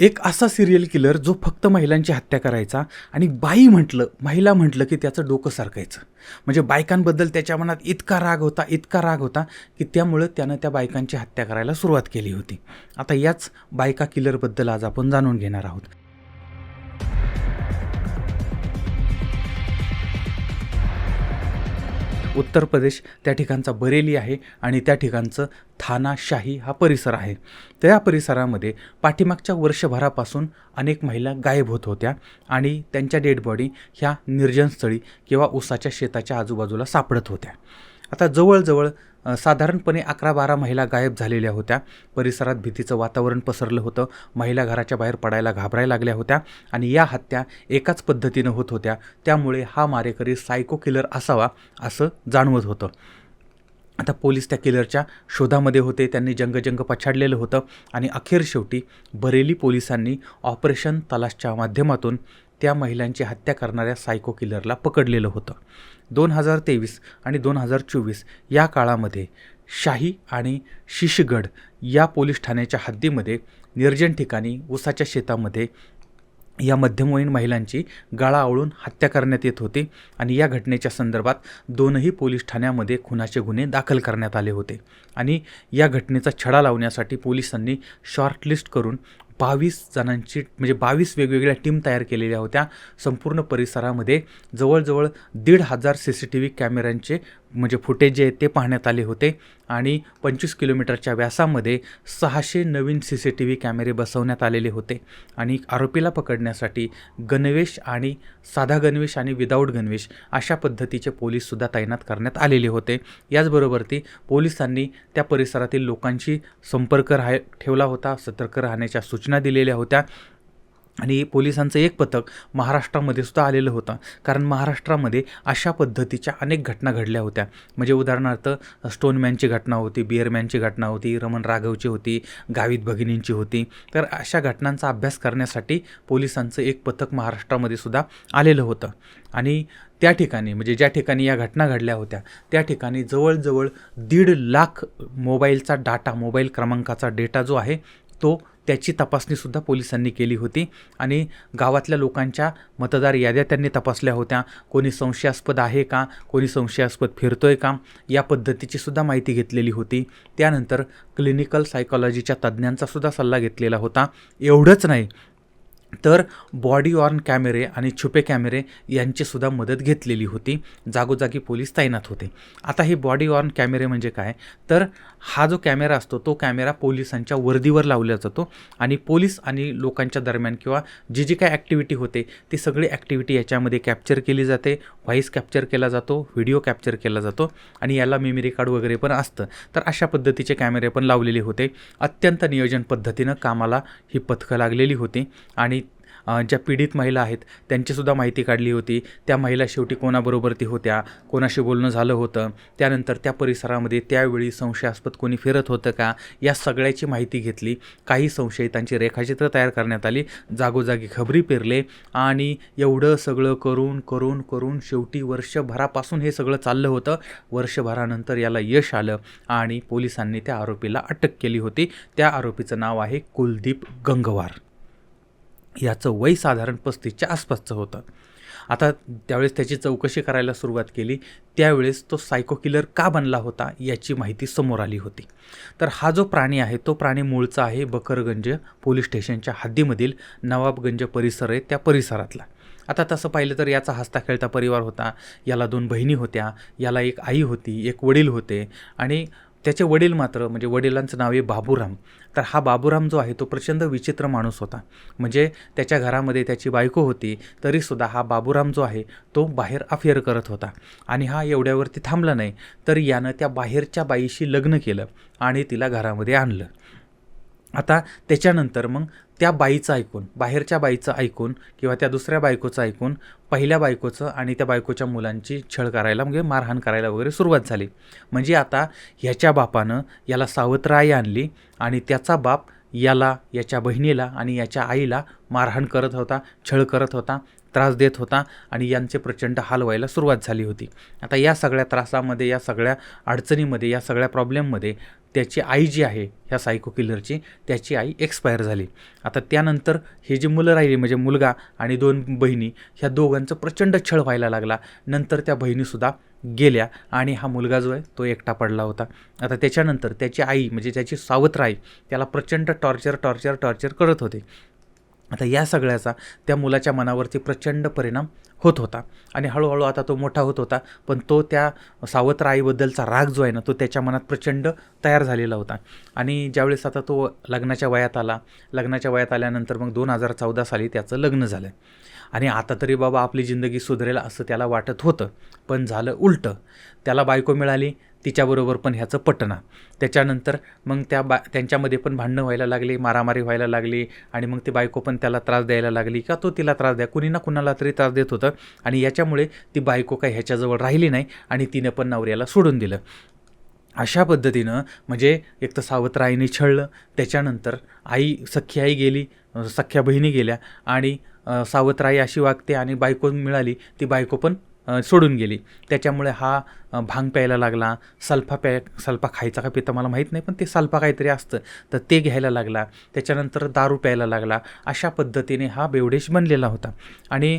एक असा serial killer जो फक्त महिलांची हत्या करायचा आणि बाई म्हटलं महिला म्हटलं की त्याचं डोकं सारखायचं म्हणजे बायकांबद्दल त्याच्या मनात इतका राग होता इतका राग होता की त्यामुळं त्यानं त्या बायकांची हत्या करायला सुरुवात केली होती. आता याच बायका किलरबद्दल आज आपण जाणून घेणार आहोत. उत्तर प्रदेश त्या ठिकाणचा बरेली आहे आणि त्या ठिकाणचं थाना शाही हा परिसर आहे. त्या परिसरामध्ये पाठीमागच्या वर्षभरापासून अनेक महिला गायब होत होत्या आणि त्यांच्या डेड बॉडी ह्या निर्जनस्थळी किंवा ऊसाच्या शेताच्या आजूबाजूला सापडत होत्या. आता जवळजवळ साधारणपणे अकरा बारा महिला गायब झालेल्या होत्या. परिसरात भीतीचं वातावरण पसरलं होतं. महिला घराच्या बाहेर पडायला घाबरायला लागल्या होत्या आणि या हत्या एकाच पद्धतीनं होत होत्या. त्यामुळे हा मारेकरी सायको किलर असावा असं जाणवत होतं. आता पोलीस त्या किलरच्या शोधामध्ये होते. त्यांनी जंगजंग पछाडलेलं होतं आणि अखेर शेवटी बरेली पोलिसांनी ऑपरेशन तलाशच्या माध्यमातून त्या महिलांची हत्या करणाऱ्या सायको किलरला पकडलेलं होतं. दोन हजार तेवीस आणि दोन हजार चोवीस या काळामध्ये शाही आणि शिशगड या पोलीस ठाण्याच्या हद्दीमध्ये निर्जन ठिकाणी ऊसाच्या शेतामध्ये या मध्यमवयीन महिलांची गाळा आवळून हत्या करण्यात येत होती आणि या घटनेच्या संदर्भात दोनही पोलीस ठाण्यामध्ये खुनाचे गुन्हे दाखल करण्यात आले होते. आणि या घटनेचा छडा लावण्यासाठी पोलिसांनी शॉर्टलिस्ट करून बावीस जणांची म्हणजे बावीस वेगवेगळ्या टीम तयार केलेल्या होत्या. संपूर्ण परिसरामध्ये जवळजवळ दीड हजार सी सी टी व्ही कॅमेऱ्यांचे म्हणजे फुटेज जे आहेत ते पाहण्यात आले होते. आणि पंचवीस किलोमीटरच्या व्यासामध्ये सहाशे नवीन सी सी टी व्ही कॅमेरे बसवण्यात आलेले होते. आणि आरोपीला पकडण्यासाठी गणवेश आणि साधा गणवेश आणि विदाऊट गणवेश अशा पद्धतीचे पोलीससुद्धा तैनात करण्यात आलेले होते. याचबरोबर ती पोलिसांनी त्या परिसरातील लोकांशी संपर्क राह ठेवला होता सतर्क राहण्याच्या सूचना दिलेल्या होत्या. आणि पोलिसांचं एक पथक महाराष्ट्रामध्ये सुद्धा आलेलं होतं. कारण महाराष्ट्रामध्ये अशा पद्धतीच्या अनेक घटना घडल्या होत्या. म्हणजे उदाहरणार्थ स्टोनमॅनची घटना होती बिअरमॅनची घटना होती रमण राघवची होती गावित भगिनींची होती. तर अशा घटनांचा अभ्यास करण्यासाठी पोलिसांचं एक पथक महाराष्ट्रामध्ये सुद्धा आलेलं होतं. आणि त्या ठिकाणी म्हणजे ज्या ठिकाणी या घटना घडल्या होत्या त्या ठिकाणी जवळजवळ दीड लाख मोबाईलचा डाटा मोबाईल क्रमांकाचा डेटा जो आहे तो त्याची तपासणीसुद्धा पोलिसांनी केली होती आणि गावातल्या लोकांच्या मतदार याद्या त्यांनी तपासल्या होत्या. कोणी संशयास्पद आहे का? कोणी संशयास्पद फिरतोय का? या पद्धतीची सुद्धा माहिती घेतलेली होती. त्यानंतर क्लिनिकल सायकॉलॉजीच्या तज्ज्ञांचासुद्धा सल्ला घेतलेला होता. एवढंच नाही तर बॉडी ऑन कॅमेरे आणि छुपे कॅमेरे यांचीसुद्धा मदत घेतलेली होती. जागोजागी पोलीस तैनात होते. आता हे बॉडी ऑन कॅमेरे म्हणजे काय? तर हा जो कॅमेरा असतो तो कॅमेरा पोलिसांच्या वर्दीवर लावला जातो आणि पोलीस आणि लोकांच्या दरम्यान किंवा जी जी काय ॲक्टिव्हिटी होते ती सगळी ॲक्टिव्हिटी याच्यामध्ये कॅप्चर केली जाते. व्हॉईस कॅप्चर केला जातो व्हिडिओ कॅप्चर केला जातो आणि याला मेमरी कार्ड वगैरे पण असतं. तर अशा पद्धतीचे कॅमेरे पण लावलेले होते. अत्यंत नियोजन पद्धतीनं कामाला ही पथकं लागलेली होती आणि ज्या पीडित महिला आहेत त्यांचीसुद्धा माहिती काढली होती. त्या महिला शेवटी कोणाबरोबर ती होत्या? कोणाशी बोलणं झालं होतं? त्यानंतर त्या परिसरामध्ये त्यावेळी संशयास्पद कोणी फिरत होतं का? या सगळ्याची माहिती घेतली. काही संशयितांची रेखाचित्र तयार करण्यात आली. जागोजागी खबरी पेरले. आणि एवढं सगळं करून करून करून शेवटी वर्षभरापासून हे सगळं चाललं होतं. वर्षभरानंतर याला यश आलं आणि पोलिसांनी त्या आरोपीला अटक केली होती. त्या आरोपीचं नाव आहे कुलदीप गंगवार. याचं वय साधारण पस्तीसच्या आसपासचं होतं. आता त्यावेळेस त्याची चौकशी करायला सुरुवात केली त्यावेळेस तो सायको किलर का बनला होता याची माहिती समोर आली होती. तर हा जो प्राणी आहे तो प्राणी मूळचा आहे बकरगंज पोलीस स्टेशनच्या हद्दीमधील नवाबगंज परिसर आहे त्या परिसरातला. आता तसं पाहिलं तर याचा हसता खेळता परिवार होता याला दोन बहिणी होत्या याला एक आई होती एक वडील होते आणि त्याचे वडील मात्र म्हणजे वडिलांचं नाव आहे बाबूराम. तर हा बाबूराम जो आहे तो प्रचंड विचित्र माणूस होता. म्हणजे त्याच्या घरामध्ये त्याची बायको होती तरीसुद्धा हा बाबूराम जो आहे तो बाहेर अफेअर करत होता. आणि हा एवढ्यावरती थांबला नाही तर यानं त्या बाहेरच्या बाईशी लग्न केलं आणि तिला घरामध्ये आणलं. आता त्याच्यानंतर मग त्या बाईचं ऐकून बाहेरच्या बाईचं ऐकून किंवा त्या दुसऱ्या बायकोचं ऐकून पहिल्या बायकोचं आणि त्या बायकोच्या मुलांची छळ करायला म्हणजे मारहाण करायला वगैरे सुरुवात झाली. म्हणजे आता ह्याच्या बापानं याला सावत्र आई आणली आणि त्याचा बाप याला याच्या बहिणीला आणि याच्या आईला मारहाण करत होता छळ करत होता. त्रास देत होता आणि यांचे प्रचंड हाल व्हायला सुरुवात झाली होती. आता या सगळ्या त्रासामध्ये या सगळ्या अडचणीमध्ये या सगळ्या प्रॉब्लेममध्ये त्याची आई जी आहे ह्या सायको किलरची त्याची आई एक्सपायर झाली. आता त्यानंतर हे जी मुलं राहिली म्हणजे मुलगा आणि दोन बहिणी ह्या दोघांचं प्रचंड छळ व्हायला लागला. नंतर त्या बहिणीसुद्धा गेल्या आणि हा मुलगा जो आहे तो एकटा पडला होता. आता त्याच्यानंतर त्याची आई म्हणजे त्याची सावत्र आई त्याला प्रचंड टॉर्चर टॉर्चर टॉर्चर करत होते. आता या सगळ्याचा त्या मुलाच्या मनावरती प्रचंड परिणाम होत होता. आणि हळूहळू आता तो मोठा होत होता पण तो त्या सावत्र आईबद्दलचा राग जो आहे ना तो त्याच्या मनात प्रचंड तयार झालेला होता. आणि ज्यावेळेस आता तो लग्नाच्या वयात आला लग्नाच्या वयात आल्यानंतर मग दोन हजार चौदा साली त्याचं लग्न झालं. आणि आता तरी बाबा आपली जिंदगी सुधरेल असं त्याला वाटत होतं. पण झालं उलटं. त्याला बायको मिळाली तिच्याबरोबर पण ह्याचं पटना. त्याच्यानंतर मग त्या बा त्यांच्यामध्ये पण भांडणं व्हायला लागली मारामारी व्हायला लागली आणि मग ती बायको पण त्याला त्रास द्यायला लागली का तो तिला त्रास द्या. कुणी ना कुणाला तरी त्रास देत होतं आणि याच्यामुळे ती बायको काही ह्याच्याजवळ राहिली नाही आणि तिनं पण नवऱ्याला सोडून दिलं. अशा पद्धतीनं म्हणजे एक तर सावत्र आईने छळलं त्याच्यानंतर आई सख्खी आई गेली सख्ख्या बहिणी गेल्या आणि सावत्र आई अशी वागते आणि बायको मिळाली ती बायको पण सोडून गेली. त्याच्यामुळे हा भांग प्यायला लागला. सल्फा प्या सल्फा खायचा का पिता मला माहीत नाही पण ते सल्फा काहीतरी असतं. तर ते घ्यायला लागला. त्याच्यानंतर दारू प्यायला लागला. अशा पद्धतीने हा बेवडेश बनलेला होता. आणि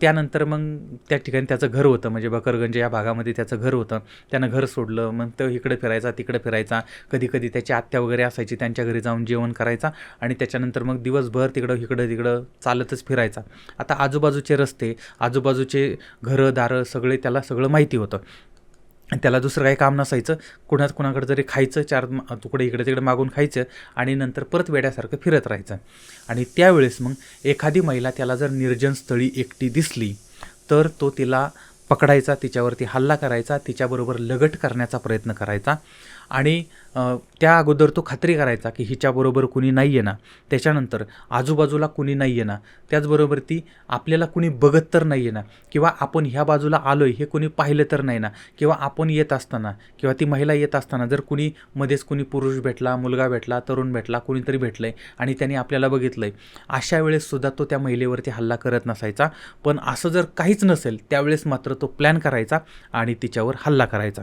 त्यानंतर मग त्या ठिकाणी त्याचं घर होतं. म्हणजे बकरगंज या भागामध्ये त्याचं घर होतं. त्यानं घर सोडलं. मग तो इकडे फिरायचा तिकडे फिरायचा. कधी कधी त्याची आत्या वगैरे असायची त्यांच्या घरी जाऊन जेवण करायचा. आणि त्याच्यानंतर मग दिवसभर तिकडं इकडं तिकडं चालतच फिरायचा. आता आजूबाजूचे रस्ते आजूबाजूचे घरं दारं सगळे त्याला सगळं माहिती होतं. त्याला दुसरं काही काम नसायचं. कुणाच कुणाकडे जरी खायचं चार तुकडे इकडे तिकडे मागून खायचं आणि नंतर परत वेड्यासारखं फिरत राहायचं. आणि त्यावेळेस मग एखादी महिला त्याला जर निर्जन स्थळी एकटी दिसली तर तो तिला पकडायचा तिच्यावरती हल्ला करायचा तिच्याबरोबर लगट करण्याचा प्रयत्न करायचा. आणि त्या अगोदर तो खात्री करायचा की हिच्याबरोबर कुणी नाही आहे ना. त्याच्यानंतर आजूबाजूला कुणी नाही आहे ना. त्याचबरोबर ती आपल्याला कुणी बघत तर नाही आहे ना. किंवा आपण ह्या बाजूला आलो आहे हे कुणी पाहिलं तर नाही ना. किंवा आपण येत असताना किंवा ती महिला येत असताना जर कुणी मध्येच कुणी पुरुष भेटला मुलगा भेटला तरुण भेटला कुणीतरी भेटलं आहे आणि त्याने आपल्याला बघितलं आहे अशा वेळेससुद्धा तो त्या महिलेवरती हल्ला करत नसायचा. पण असं जर काहीच नसेल त्यावेळेस मात्र तो प्लॅन करायचा आणि तिच्यावर हल्ला करायचा.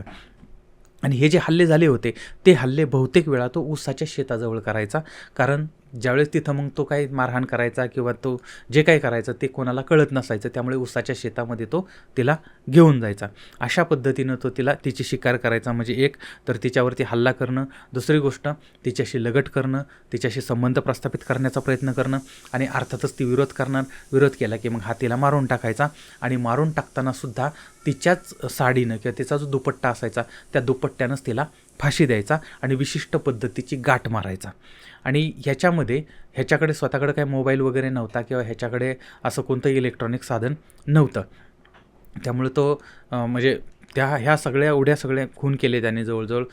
आणि हे जे हल्ले झाले होते ते हल्ले बहुतेक वेळा तो ऊसाच्या शेताजवळ करायचा. कारण ज्यावेळेस तिथं मग तो काही मारहाण करायचा किंवा तो जे काही करायचं ते कोणाला कळत नसायचं त्यामुळे उसाच्या शेतामध्ये तो तिला घेऊन जायचा. अशा पद्धतीनं तो तिला तिची शिकार करायचा म्हणजे एक तर तिच्यावरती हल्ला करणं. दुसरी गोष्ट तिच्याशी लगट करणं तिच्याशी संबंध प्रस्थापित करण्याचा प्रयत्न करणं आणि अर्थातच ती विरोध करणार. विरोध केला की मग हा तिला मारून टाकायचा आणि मारून टाकतानासुद्धा तिच्याच साडीनं किंवा तिचा जो दुपट्टा असायचा त्या दुपट्ट्यानंच तिला फाशी द्यायचा आणि विशिष्ट पद्धतीची गाठ मारायचा. आणि ह्याच्यामध्ये ह्याच्याकडे स्वतःकडे काही मोबाईल वगैरे नव्हता किंवा ह्याच्याकडे असं कोणतंही इलेक्ट्रॉनिक साधन नव्हतं. त्यामुळे तो म्हणजे त्या ह्या सगळ्या एवढ्या सगळ्या खून केले त्याने जवळजवळ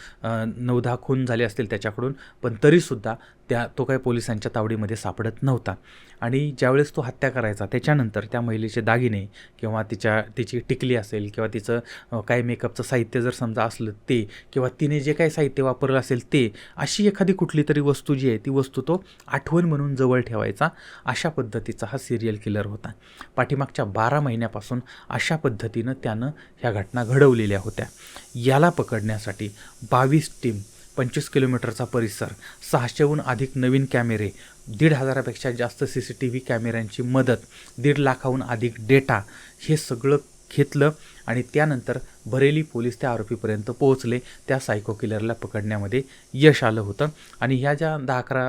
नऊ दहा खून झाले असतील त्याच्याकडून पण तरीसुद्धा त्या तो काही पोलिसांच्या तावडीमध्ये सापडत नव्हता. आणि ज्यावेळेस तो हत्या करायचा त्याच्यानंतर त्या महिलेचे दागिने किंवा तिच्या तिची टिकली असेल किंवा तिचं काही मेकअपचं साहित्य जर समजा असलं ते किंवा तिने जे काही साहित्य वापरलं असेल ते अशी एखादी कुठली तरी वस्तू जी आहे ती वस्तू तो आठवण म्हणून जवळ ठेवायचा अशा पद्धतीचा हा सिरियल किलर होता. पाठीमागच्या बारा महिन्यापासून अशा पद्धतीनं त्यानं ह्या घटना घडवलेल्या होत्या. याला पकडण्यासाठी बावीस टीम पंचवीस किलोमीटरचा परिसर सहाशेहून अधिक नवीन कॅमेरे दीड हजारापेक्षा जास्त सी सी टी व्ही कॅमेऱ्यांची मदत दीड लाखाहून अधिक डेटा हे सगळं घेतलं आणि त्यानंतर बरेली पोलीस त्या आरोपीपर्यंत पोहोचले. त्या सायको किलरला पकडण्यामध्ये यश आलं होतं आणि ह्या ज्या दहा अकरा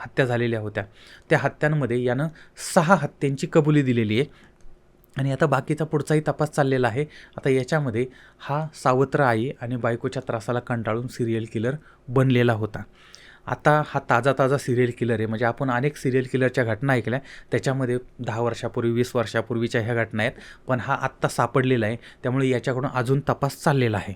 हत्या झालेल्या होत्या त्या हत्यांमध्ये यानं सहा हत्यांची कबुली दिलेली आहे. आणि आता बाकीचा पुढचाही तपास चाललेला आहे. आता याच्यामध्ये हा सावत्र आई आणि बायकोच्या त्रासाला कंटाळून सिरियल किलर बनलेला होता. आता हा ताजा ताजा सिरियल किलर आहे. म्हणजे आपण अनेक सिरियल किलरच्या घटना ऐकल्या. त्याच्यामध्ये दहा वर्षापूर्वी वीस वर्षापूर्वीच्या ह्या घटना आहेत. पण हा आत्ता सापडलेला आहे. त्यामुळे याच्याकडून अजून तपास चाललेला आहे.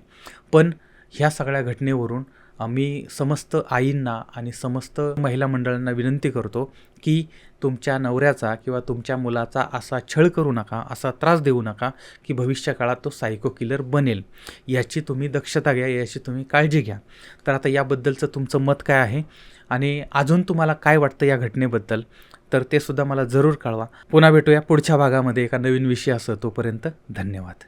पण ह्या सगळ्या घटनेवरून मी समस्त आईंना आणि समस्त महिला मंडळांना विनंती करतो की तुमच्या नवऱ्याचा किंवा तुमच्या मुलाचा असा छळ करू नका असा त्रास देऊ नका की भविष्य काळात तो सायको किलर बनेल. याची तुम्ही दक्षता घ्या याची तुम्ही काळजी घ्या. तर आता याबद्दलचं तुमचं मत काय आहे? आणि अजून तुम्हाला काय वाटतं या घटनेबद्दल? तर ते सुद्धा मला जरूर कळवा. पुन्हा भेटूया पुढच्या भागामध्ये एका नवीन विषयासह. तोपर्यंत धन्यवाद.